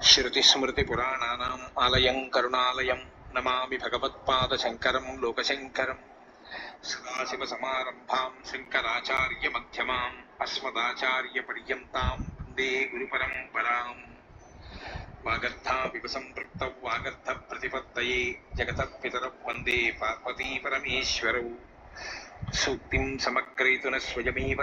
వాల్మీకి కోకిలం శృతిస్మృతిపురాణానాం ఆలయం కరుణాలయం నమామి భగవత్పాదశంకరం లోకశంకరం సదాశివసమారంభాం శంకరాచార్యమధ్యమాం అస్మదాచార్యపర్యంతాం వందే గురుపరంపరాం వాగర్థావివ సంపృక్తౌ వాగర్థ ప్రతిపత్తయే జగతః పితరౌ వందే పార్వతీ పరమేశ్వరౌ సూక్తిం సమగ్రయతున స్వయమేవ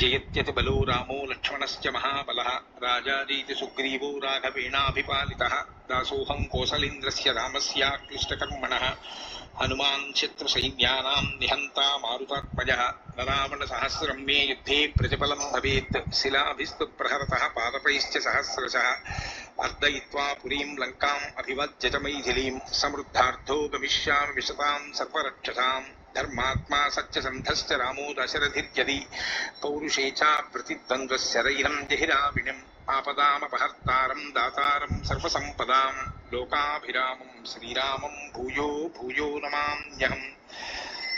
जयत्यति बलो रामो लक्ष्मणश्च महाबलः। राजारीति सुग्रीवो राघवेणाभिपालितः। दासोऽहं कोसलेन्द्रस्य रामस्याक्लिष्टकर्मणः हनुमान् शत्रुसैन्यानां निहन्ता मारुतात्मजः। रावणसहस्रं मे युद्धे प्रतिफलं भवेत्। शिलाभिस्तु प्रहरतः पादपैश्च सहस्रशः। अर्दयित्वा पुरीं लङ्काम् अभिवज्यत मैथिलीं समृद्धार्थो गमिष्यामि विशतां सर्वरक्षसाम्। धर्मात्मा सत्यसन्धश्च रामो दशरथिर्यदि। पौरुषे च प्रतिद्वन्द्वशरैरं जहिराविणिम् आपदामपहर्तारं दातारं सर्वसम्पदां, लोकाभिरामं श्रीरामं भूयो भूयो नमाम्यहम्।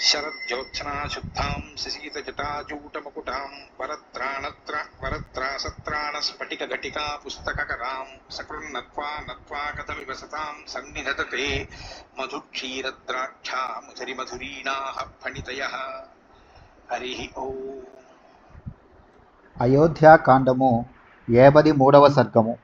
शरज्योत्सना शुद्धां शशीतजटाजूटमकुटां वरत्राणत्र వరత్రాసత్రాణస్ఫటికఘటికా పుస్తకకరాం సకృన్నత్వా నత్వా కథమివ సతాం సన్నిధతతే మధుక్షీరద్రాక్షా మధురిమధురీణాః ఫణితయः హరి ఓం అయోధ్యాకాండము ఏబది మూడవ సర్గము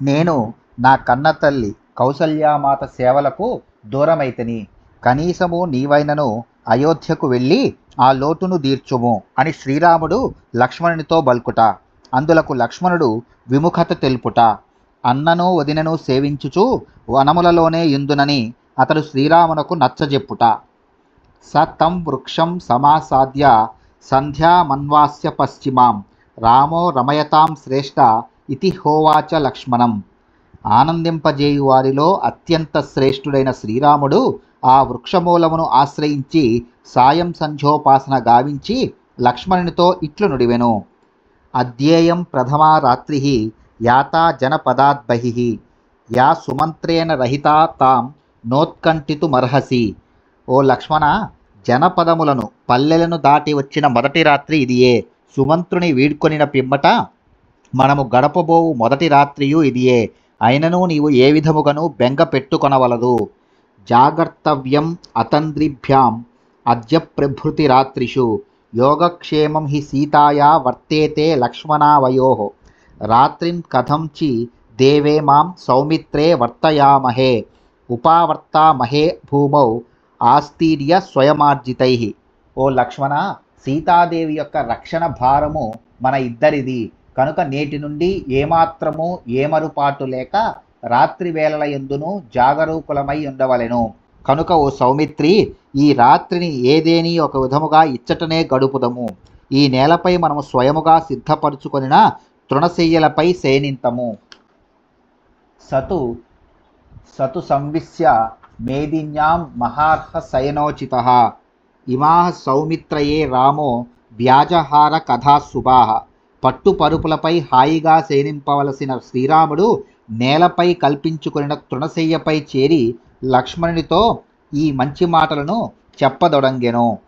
నేను నా కన్న తల్లి కౌసల్యామాత సేవలకు దూరమైతిని కనీసము నీవైనను అయోధ్యకు వెళ్ళి ఆ లోటును తీర్చుము అని శ్రీరాముడు లక్ష్మణునితో బల్కుట. అందులకు లక్ష్మణుడు విముఖత తెలుపుట. అన్నను వదినను సేవించుచు వనములలోనే ఇందునని అతడు శ్రీరామునకు నచ్చజెప్పుట. స తం వృక్షం సమాసాద్య సంధ్యామన్వాస్య పశ్చిమాం. రామో రమయతాం శ్రేష్ఠ ఇతి హోవాచ లక్ష్మణం. ఆనందింపజేయు వారిలో అత్యంత శ్రేష్ఠుడైన శ్రీరాముడు ఆ వృక్షమూలమును ఆశ్రయించి సాయం సంధ్యోపాసన గావించి లక్ష్మణునితో ఇట్లు నుడివెను. అధ్యేయం ప్రథమా రాత్రి యాతా జనపదాద్బహి యా సుమంత్రేణ రహితా తాం నోత్కంఠితుమర్హసి ఓ లక్ష్మణ జనపదములను పల్లెలను దాటి వచ్చిన మొదటి రాత్రి ఇదియే. సుమంత్రుని వీడ్కొనిన పిమ్మట మనము గడపబోవు మొదటి రాత్రియు ఇదియే. అయినను నీవు ఏ విధముగను బెంగ పెట్టుకొనవలదు జాగర్తవ్యం అతంద్రిభ్యాం అద్య ప్రభృతి రాత్రిషు యోగక్షేమం హి సీతాయా వర్తేతే లక్ష్మణావయో. రాత్రిం కథంచి దేవే మాం సౌమిత్రే వర్తయామహే. ఉపావర్తామహే భూమౌ ఆస్తీర్య స్వయమార్జితై. ఓ లక్ష్మణ సీతాదేవి యొక్క రక్షణ భారము మన ఇద్దరిది. కనుక నేటి నుండి ఏమాత్రము ఏమరుపాటు లేక రాత్రి వేళల ఎందును జాగరూకులమై ఉండవలెను. కనుక ఓ సౌమిత్రి ఈ రాత్రిని ఏదేని ఒక విధముగా ఇచ్చటనే గడుపుదము. ఈ నేలపై మనము స్వయముగా సిద్ధపరుచుకొనిన తృణశయ్యలపై సేనింతము. సతు సతు సంవిశ్య మేదిన్యాం మహార్హ శయనోచిత. ఇమా సౌమిత్రయే రామో వ్యాజహార కథా శుభా పట్టు పరుపులపై హాయిగా సేనింపవలసిన శ్రీరాముడు నేలపై కల్పించుకొనిన తృణశయ్యపై చేరి లక్ష్మణునితో ఈ మంచి మాటలను చెప్పదొడంగెను.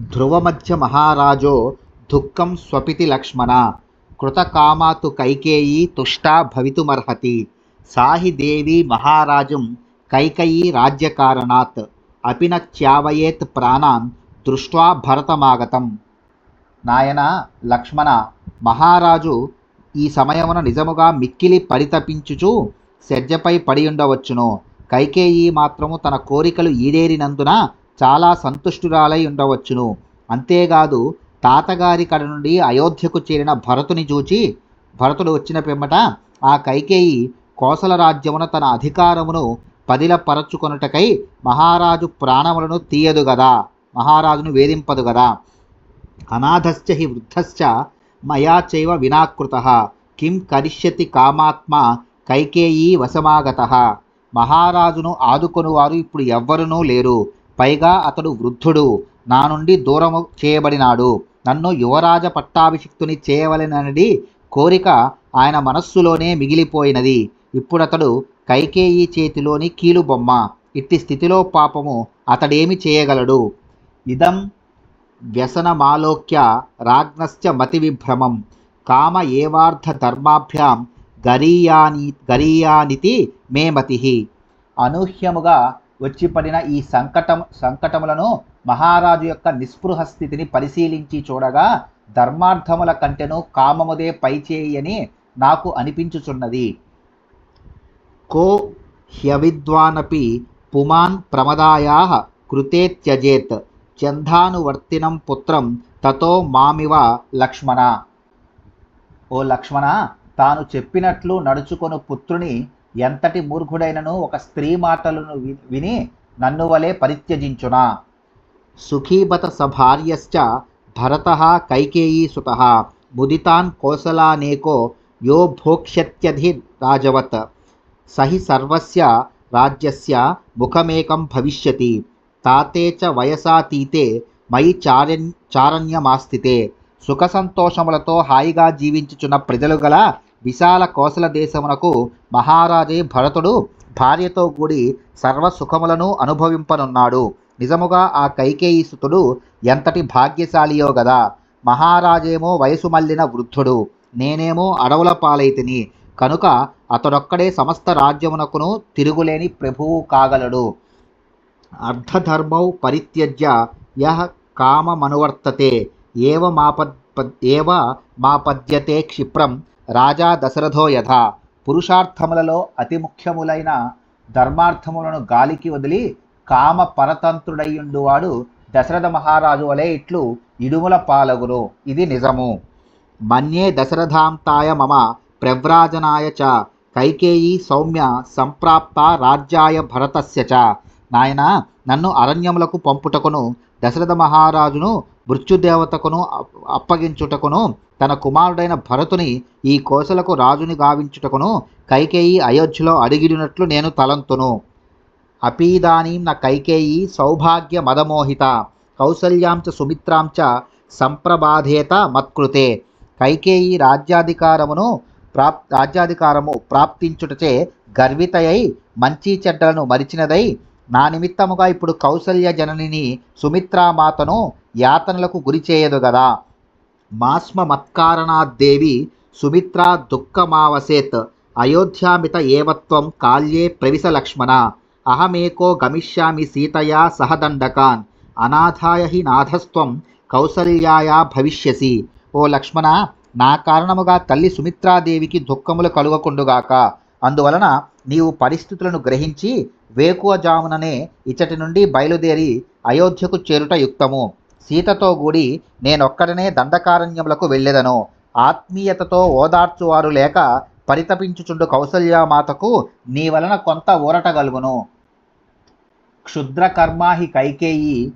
ధ్రువమధ్య మహారాజో దుఃఖం స్వపితి లక్ష్మణ. కృతకామాతు కైకేయీ తుష్టా భవితుమర్హతి. సాహిదేవి మహారాజం కైకయీ రాజ్యకారణాత్. అపిన త్యావయేత్ ప్రాణాన్ దృష్ట్వా భరతమాగతం. నాయన లక్ష్మణ మహారాజు ఈ సమయమున నిజముగా మిక్కిలి పరితపించుచు శర్జపై పడి ఉండవచ్చును. కైకేయి మాత్రము తన కోరికలు ఈడేరినందున చాలా సంతుష్టురాలై ఉండవచ్చును. అంతేకాదు తాతగారి కడ నుండి అయోధ్యకు చేరిన భరతుని చూచి భరతుడు వచ్చిన పిమ్మట ఆ కైకేయి కోసల రాజ్యమున తన అధికారమును పదిలపరచుకొనుటకై మహారాజు ప్రాణములను తీయదు గదా మహారాజును వేధింపదు గదా. అనాథశ్చ హి వృద్ధశ్చ మయా చైవ వినాకృత. కిం కరిష్యతి కామాత్మ కైకేయీ వశమాగత. మహారాజును ఆదుకొనువారు ఇప్పుడు ఎవ్వరునూ లేరు. పైగా అతడు వృద్ధుడు. నా నుండి దూరము చేయబడినాడు. నన్ను యువరాజ పట్టాభిషిక్తుని చేయవలెనని కోరిక ఆయన మనస్సులోనే మిగిలిపోయినది. ఇప్పుడతడు కైకేయి చేతిలోని కీలుబొమ్మ. ఇట్టి స్థితిలో పాపము అతడేమి చేయగలడు? ఇదం వ్యసనమాలోక్య రాజ్ఞశ్చ మతి విభ్రమం కామ ఏవార్థ ధర్మాభ్యాం గరీయాని గరీయానితి మే మతి. అనూహ్యముగా వచ్చిపడిన ఈ సంకటం సంకటములను మహారాజు యొక్క నిస్పృహ స్థితిని పరిశీలించి చూడగా ధర్మార్థముల కంటెను కామముదే పైచేయని నాకు అనిపించుచున్నది. కో హ్యవిద్వానపి పుమాన్ ప్రమదాయా కృతే త్యజేత్. చందానువర్తినం పుత్రం తతో మామివ లక్ష్మణ. ఓ లక్ష్మణ తాను చెప్పినట్లు నడుచుకొను పుత్రుని ఎంతటి మూర్ఖుడైనను ఒక స్త్రీ మాటలను వి- విని నన్ను వలె పరిత్యజించునా. సుఖీబత సభార్యశ్చ భరత కైకేయీ సుత ముదితాన్ కోసలానేకో యో భోక్ష్యత్యధి రాజవత్. సహి సర్వస్య రాజ్యస్య ముఖమేకం భవిష్యతి. తాతే చ వయసాతీతే మయి చారణ్ చారణ్యమాస్థితే సుఖ సంతోషములతో హాయిగా జీవించుచున్న ప్రజలు గల విశాల కోసల దేశమునకు మహారాజే భరతుడు. భార్యతో కూడి సర్వ సుఖములను అనుభవింపనున్నాడు. నిజముగా ఆ కైకేయీసుతుడు ఎంతటి భాగ్యశాలియో గదా. మహారాజేమో వయసు మళ్ళిన వృద్ధుడు. నేనేమో అడవుల పాలైతిని. కనుక అతడొక్కడే సమస్త రాజ్యమునకును తిరుగులేని ప్రభువు కాగలడు. అర్ధధర్మౌ పరిత్యజ్య యః కామమనువర్తతే ఏవ మాపద్ ఏవ మాపద్యతే క్షిప్రం రాజా దశరథో యథ. పురుషార్థములలో అతి ముఖ్యములైన ధర్మార్థములను గాలికి వదిలి కామ పరతంత్రుడయ్యుండువాడు దశరథ మహారాజు వలె ఇట్లు ఇడుముల పాలగురు ఇది నిజము. మన్యే దశరథాంతాయ మమ ప్రవ్రాజనాయ చ. కైకేయీ సౌమ్య సంప్రాప్త రాజ్యాయ భరతస్య చ. నాయన నన్ను అరణ్యములకు పంపుటకును దశరథ మహారాజును మృత్యుదేవతకును అప్- అప్పగించుటకును తన కుమారుడైన భరతుని ఈ కోసలకు రాజుని గావించుటకును కైకేయి అయోధ్యలో అడిగినట్లు నేను తలంతును. అపీదానీం నా కైకేయి సౌభాగ్య మదమోహిత కౌసల్యాంచ సుమిత్రాంచ సంప్రబాధేత మత్కృతే. కైకేయి రాజ్యాధికారమును ప్రాప్ రాజ్యాధికారము ప్రాప్తించుటచే గర్వితయై మంచి చెడ్డలను మరిచినదై నా నిమిత్తముగా ఇప్పుడు కౌసల్య జననిని సుమిత్రామాతను యాతనలకు గురి చేయదు గదా. మాస్మ మత్కారణాద్దేవి సుమిత్రా దుఃఖమావసేత్. అయోధ్యామిత ఏవత్వం కాల్యే ప్రవిశ లక్ష్మణ. అహమేకో గమిష్యామి సీతయా సహదండకాన్ అనాథాయ హి నాథస్త్వం కౌసల్యాయా భవిష్యసి. ఓ లక్ష్మణ నా కారణముగా తల్లి సుమిత్రాదేవికి దుఃఖములు కలుగకుండుగాక. అందువలన నీవు పరిస్థితులను గ్రహించి వేకువజాముననే ఇచ్చటి నుండి బయలుదేరి అయోధ్యకు చేరుట యుక్తము. సీతతో కూడి నేనొక్కడనే దండకారణ్యములకు వెళ్ళెదను. ఆత్మీయతతో ఓదార్చువారు లేక పరితపించుచుండు కౌసల్యామాతకు నీ వలన కొంత ఊరటగలుగును క్షుద్రకర్మాహి కైకేయి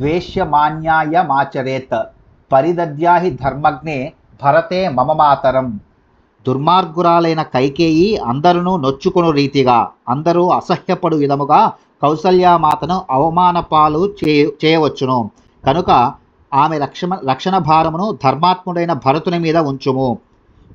ద్వేష్యమాన్యాయమాచరేత్. పరిదద్యాహి ధర్మగ్నే భరతే మమ మాతరం. దుర్మార్గురాలైన కైకేయి అందరును నొచ్చుకొను రీతిగా అందరూ అసహ్యపడు విధముగా కౌసల్యామాతను అవమానపాలు చేయ చేయవచ్చును. కనుక ఆమె రక్షణ రక్షణ భారమును ధర్మాత్ముడైన భరతుని మీద ఉంచుము.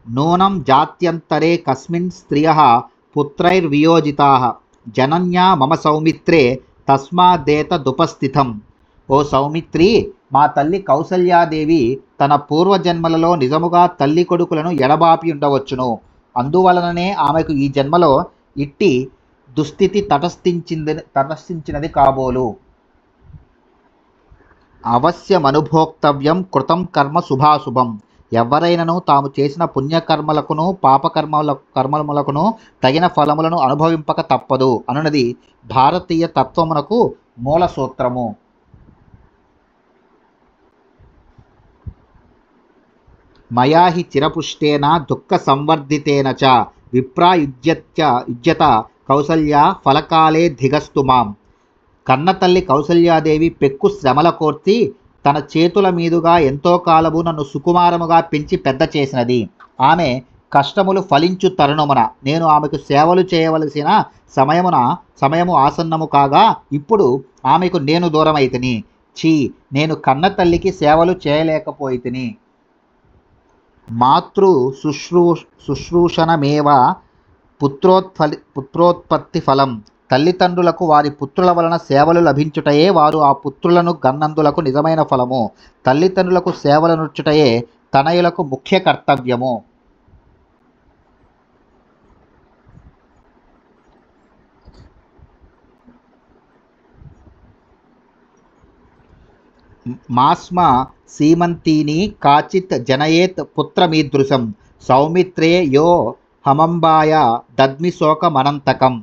నూనం జాత్యంతరే కస్మిన్ స్త్రియ పుత్రైర్వియోజితా జనన్యా మమ సౌమిత్రే తస్మాదేత దుపస్థితం. ఓ సౌమిత్రి మా తల్లి కౌసల్యాదేవి తన పూర్వజన్మలలో నిజముగా తల్లి కొడుకులను ఎడబాపి ఉండవచ్చును. అందువలననే ఆమెకు ఈ జన్మలో ఇట్టి దుస్థితి తటస్థించింది తటస్థించినది కాబోలు. అవశ్యమనుభోక్తవ్యం కృతం కర్మ శుభాశుభం. ఎవరైనను తాము చేసిన పుణ్యకర్మలకును పాపకర్మల కర్మములకును తగిన ఫలములను అనుభవింపక తప్పదు అనునది భారతీయ తత్వమునకు మూల సూత్రము మయా హి చిరపుష్టేన దుఃఖ సంవర్ధితేన చ విప్రాయుజ్యత్య యుజ్యత కౌసల్య ఫలకాలే ధిగస్తు మాం. కన్నతల్లి కౌసల్యాదేవి పెక్కు శ్రమల కోర్చి తన చేతుల మీదుగా ఎంతో కాలము నన్ను సుకుమారముగా పెంచి పెద్ద చేసినది. ఆమె కష్టములు ఫలించు తరుణమున నేను ఆమెకు సేవలు చేయవలసిన సమయమున సమయము ఆసన్నము కాగా ఇప్పుడు ఆమెకు నేను దూరమైతిని. ఛీ నేను కన్న తల్లికి సేవలు చేయలేకపోయితిని. మాతృ శుశ్రూ శుశ్రూషణమేవ పుత్రోత్ఫలి పుత్రోత్పత్తి ఫలం తల్లిదండ్రులకు వారి పుత్రుల వలన సేవలు లభించుటయే వారు ఆ పుత్రులను గన్నందులకు నిజమైన ఫలము. తల్లిదండ్రులకు సేవలనుచ్చుటయే తనయులకు ముఖ్య కర్తవ్యము. మాస్మ సీమంతీని కాచిత్ జనయేత్ పుత్రమీదృశం. సౌమిత్రే యో హమంబాయ దద్మి శోకమనంతకం.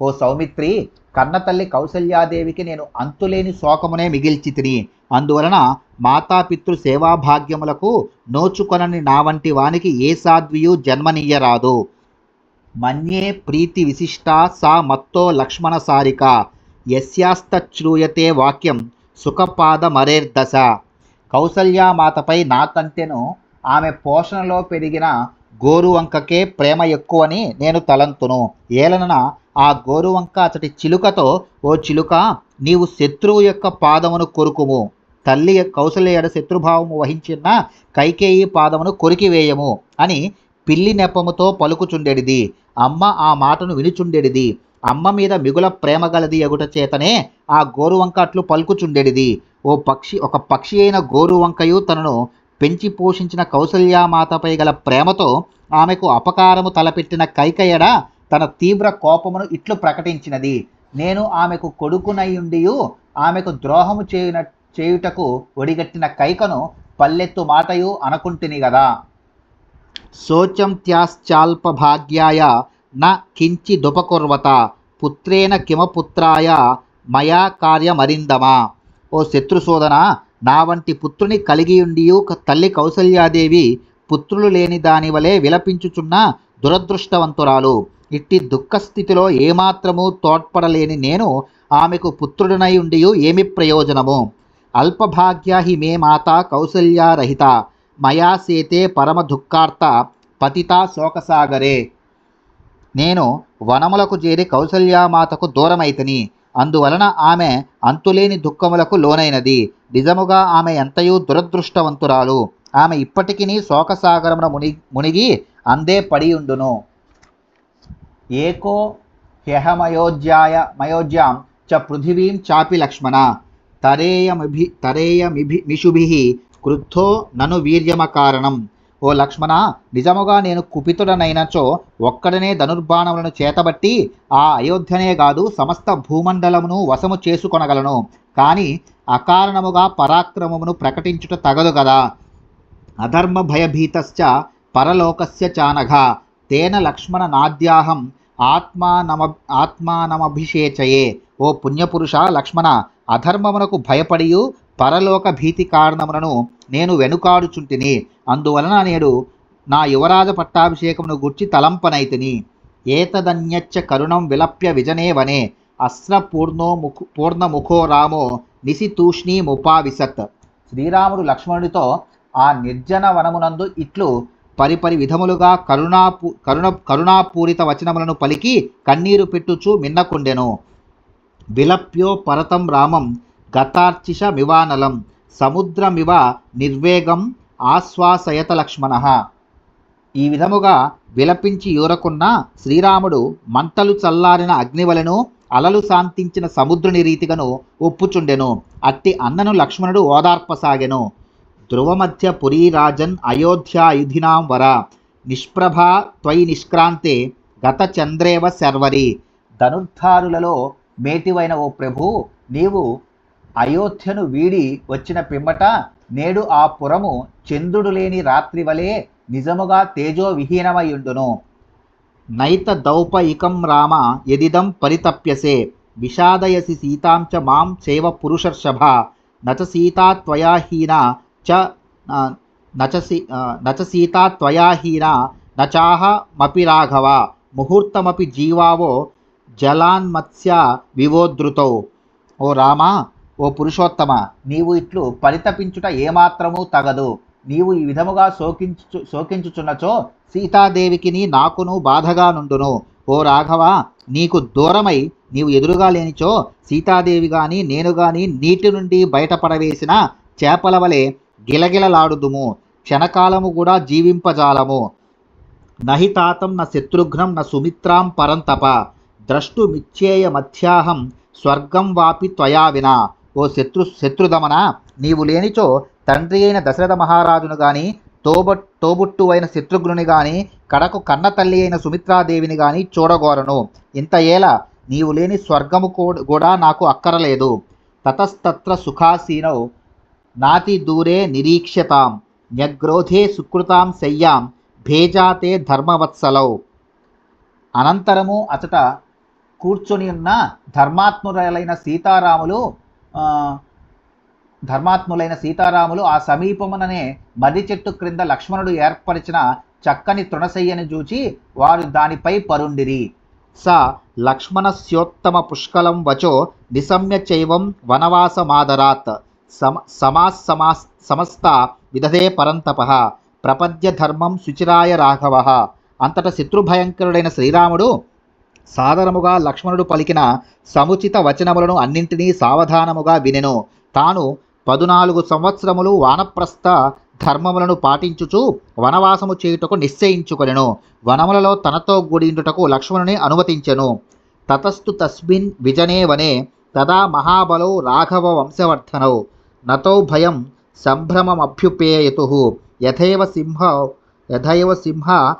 ఓ సౌమిత్రి కన్నతల్లి కౌసల్యాదేవికి నేను అంతులేని శోకమునే మిగిల్చి తిని అందువలన మాతాపితృ సేవాభాగ్యములకు నోచుకొనని నా వంటి వానికి ఏ సాధ్వియు జన్మనీయరాదు మన్యే ప్రీతి విశిష్ట సా మత్తో లక్ష్మణ సారిక యస్యాస్తచ్రూయతే వాక్యం. సుఖపాద మరేర్దశ కౌసల్యామాతపై నాకంతెను ఆమె పోషణలో పెరిగిన గోరువంకకే ప్రేమ ఎక్కువని నేను తలంతును. ఏలనన ఆ గోరువంక అతడి చిలుకతో ఓ చిలుక నీవు శత్రువు యొక్క పాదమును కొరుకుము. తల్లి కౌసల్యడ శత్రుభావము వహించిన కైకేయి పాదమును కొరికివేయము అని పిల్లి నెప్పముతో పలుకుచుండెడిది. అమ్మ ఆ మాటను వినుచుండెడిది. అమ్మ మీద మిగుల ప్రేమ గలది ఎగుట చేతనే ఆ గోరువంక అట్లు పలుకుచుండెడిది. ఓ పక్షి ఒక పక్షి అయిన గోరువంకయు తనను పెంచి పోషించిన కౌసల్యామాతపై గల ప్రేమతో ఆమెకు అపకారము తలపెట్టిన కైకయ్యడ తన తీవ్ర కోపమును ఇట్లు ప్రకటించినది. నేను ఆమెకు కొడుకునయుండియు ఆమెకు ద్రోహము చేయున చేయుటకు ఒడిగట్టిన కైకను పల్లెత్తు మాటయు అనుకుంటుని గదా. శోచం త్యాశ్చాల్పభాగ్యాయ న కించిదుపకుర్వత పుత్రేణ కిమపుత్రాయ మయా కార్యమరిందమా. ఓ శత్రుశోధన నా వంటి పుత్రుని కలిగియుండియు తల్లి కౌసల్యాదేవి పుత్రులు లేని దాని వలె విలపించుచున్న దురదృష్టవంతురాలు. ఇట్టి దుఃఖస్థితిలో ఏమాత్రము తోడ్పడలేని నేను ఆమెకు పుత్రుడనై ఉండియు ఏమి ప్రయోజనము? అల్పభాగ్య హి మే మాత కౌసల్యారహిత మయా సేతే పరమ దుఃఖార్త పతితా శోకసాగరే. నేను వనములకు చేరి కౌసల్యామాతకు దూరమైతిని. అందువలన ఆమె అంతులేని దుఃఖములకు లోనైనది. నిజముగా ఆమె ఎంతయూ దురదృష్టవంతురాలు. ఆమె ఇప్పటికినీ శోకసాగరమున ముని మునిగి అందే పడియుండును. ఏకో హ్యహమయోజ్యాయ మయోజ్యాం చ పృథివీం చాపి లక్ష్మణ. తరేయమిభి తరేయమిభి మిషుభి క్రుద్ధో నను వీర్యమ కారణం. ఓ లక్ష్మణ నిజముగా నేను కుపితుడనైనచో ఒక్కడనే ధనుర్బాణములను చేతబట్టి ఆ అయోధ్యనే కాదు సమస్త భూమండలమును వశము చేసుకొనగలను. కానీ అకారణముగా పరాక్రమమును ప్రకటించుట తగదు కదా. అధర్మ భయభీతశ్చ పరలోకస్య చానఘ. తేన లక్ష్మణ నాద్యాహం ఆత్మానమ ఆత్మానమభిషేచయే. ఓ పుణ్యపురుష లక్ష్మణ అధర్మమునకు భయపడియు పరలోక భీతి కారణములను నేను వెనుకాడుచుంటిని. అందువలన నేడు నా యువరాజ పట్టాభిషేకమును గుర్చి తలంపనైతిని. ఏతదన్యచ్చ కరుణం విలప్య విజనేవనే అస్రపూర్ణో ముఖు పూర్ణముఖో రామో నిశితూష్ణీముపావిశత్ శ్రీరాముడు లక్ష్మణుడితో ఆ నిర్జన వనమునందు ఇట్లు పరిపరి విధములుగా కరుణాపూ కరుణ కరుణాపూరిత వచనములను పలికి కన్నీరు పెట్టుచు మిన్నకుండెను. విలప్యో పరతం రామం గతార్చిషమివానలం సముద్రమివ నిర్వేగం ఆశ్వాసయత లక్ష్మణ. ఈ విధముగా విలపించి యూరకున్న శ్రీరాముడు మంటలు చల్లారిన అగ్నివలను అలలు శాంతించిన సముద్రుని రీతిగను ఒప్పుచుండెను. అట్టి అన్నను లక్ష్మణుడు ఓదార్పసాగెను. ధ్రువమధ్య పురీరాజన్ అయోధ్యాయుధినాం వర. నిష్ప్రభా త్వయి నిష్క్రాంతే గత చంద్రేవ శర్వరి. ధనుర్ధారులలో మేటివైన ఓ ప్రభు నీవు అయోధ్యను వీడి వచ్చిన పిమ్మట నేడు ఆ పురము చంద్రుడు లేని రాత్రి వలె నిజముగా తేజో విహీనమయుండును నైత దౌపయికం రామ యదిదం పరితప్యసే. విషాదయసి సీతాం చ మాం సేవ పురుషర్షభ. నచ సీతా త్వయాహీన చ నచసి నచ నచ సీతా త్వయాహీన నచాహమపి రాఘవ. ముహూర్తమపి జీవావో జలాన్మత్స్య వివోద్ధృతౌ ఓ రామా ఓ పురుషోత్తమ నీవు ఇట్లు పరితపించుట ఏమాత్రము తగదు. నీవు ఈ విధముగా శోకించు శోకించుచున్నచో సీతాదేవికిని నాకును బాధగా నుండును. ఓ రాఘవ నీకు దూరమై నీవు ఎదురుగా లేనిచో సీతాదేవి గాని నేను గాని నీటి నుండి బయటపడవేసిన చేపల వలె గిలగిలలాడుదుము. క్షణకాలము కూడా జీవింపజాలము. నహి తాతం శత్రుఘ్నం నా సుమిత్రాం పరంతప. ద్రష్టుమిచ్చేయ మధ్యాహం స్వర్గం వాపి త్వయా వినా. ఓ శత్రు శత్రుదమన? నీవు లేనిచో తండ్రి అయిన దశరథ మహారాజును గాని తోబ తోబుట్టు అయిన శత్రుఘ్నుని గాని కడకు కన్న తల్లి అయిన సుమిత్రాదేవిని గాని చూడగోరను. ఇంత ఏల నీవు లేని స్వర్గము కూడా నాకు అక్కరలేదు. తతస్తత్ర సుఖాసీనౌ. నాతి దూరే నిరీక్ష్యతాం న్యగ్రోధే సుకృతాం శయ్యాం. భేజాతే ధర్మవత్సలౌ. అనంతరము అతట కూర్చొని ఉన్న ధర్మాత్మురాలైన సీతారాములు ధర్మాత్ములైన సీతారాములు ఆ సమీపముననే మర్రి చెట్టు క్రింద లక్ష్మణుడు ఏర్పరిచిన చక్కని తృణశయ్యను చూచి వారు దానిపై పరుండిరి. స లక్ష్మణస్యోత్తమ పుష్కలం వచో నిసమ్య చైవం వనవాసమాదరాత్. సమ సమాస్ సమాస్ సమస్త విదధే పరంతప. ప్రపద్య ధర్మం శుచిరాయ రాఘవ. అంతట శత్రుభయంకరుడైన శ్రీరాముడు సాదరముగా లక్ష్మణుడు పలికిన సముచిత వచనములను అన్నింటినీ సావధానముగా వినెను. తాను పదునాలుగు సంవత్సరములు వానప్రస్థ ధర్మములను పాటించుచు వనవాసము చేయుటకు నిశ్చయించుకొనెను. వనములలో తనతో గుడిండుటకు లక్ష్మణుని అనుమతించెను. తతస్తు తస్మిన్ విజనే వనే తదా మహాబలౌ రాఘవ వంశవర్ధనౌ. నతో భయం సంభ్రమమభ్యుపేయతు. యథైవ సింహ యథైవ సింహ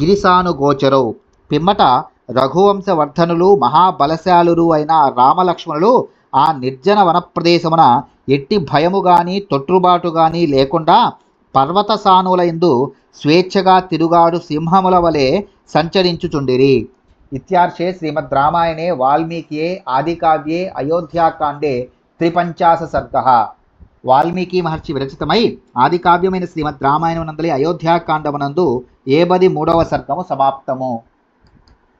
గిరిసానుగోచరౌ. పిమ్మట రఘువంశవర్ధనులు మహాబలశాలురు అయిన రామలక్ష్మణులు ఆ నిర్జన వనప్రదేశమున ఎట్టి భయము గాని తొట్టుబాటు గాని లేకుండా పర్వత సానులయందు స్వేచ్ఛగా తిరుగాడు సింహముల వలె సంచరించుచుండిరి. ఇత్యార్షే శ్రీమద్ రామాయణే వాల్మీకియే ఆదికావ్యే అయోధ్యాకాండే త్రిపంచాశ సర్గ. వాల్మీకి మహర్షి విరచితమై ఆదికావ్యమైన శ్రీమద్ రామాయణం నందలి అయోధ్యాకాండమునందు ఏబది మూడవ సర్గము సమాప్తము.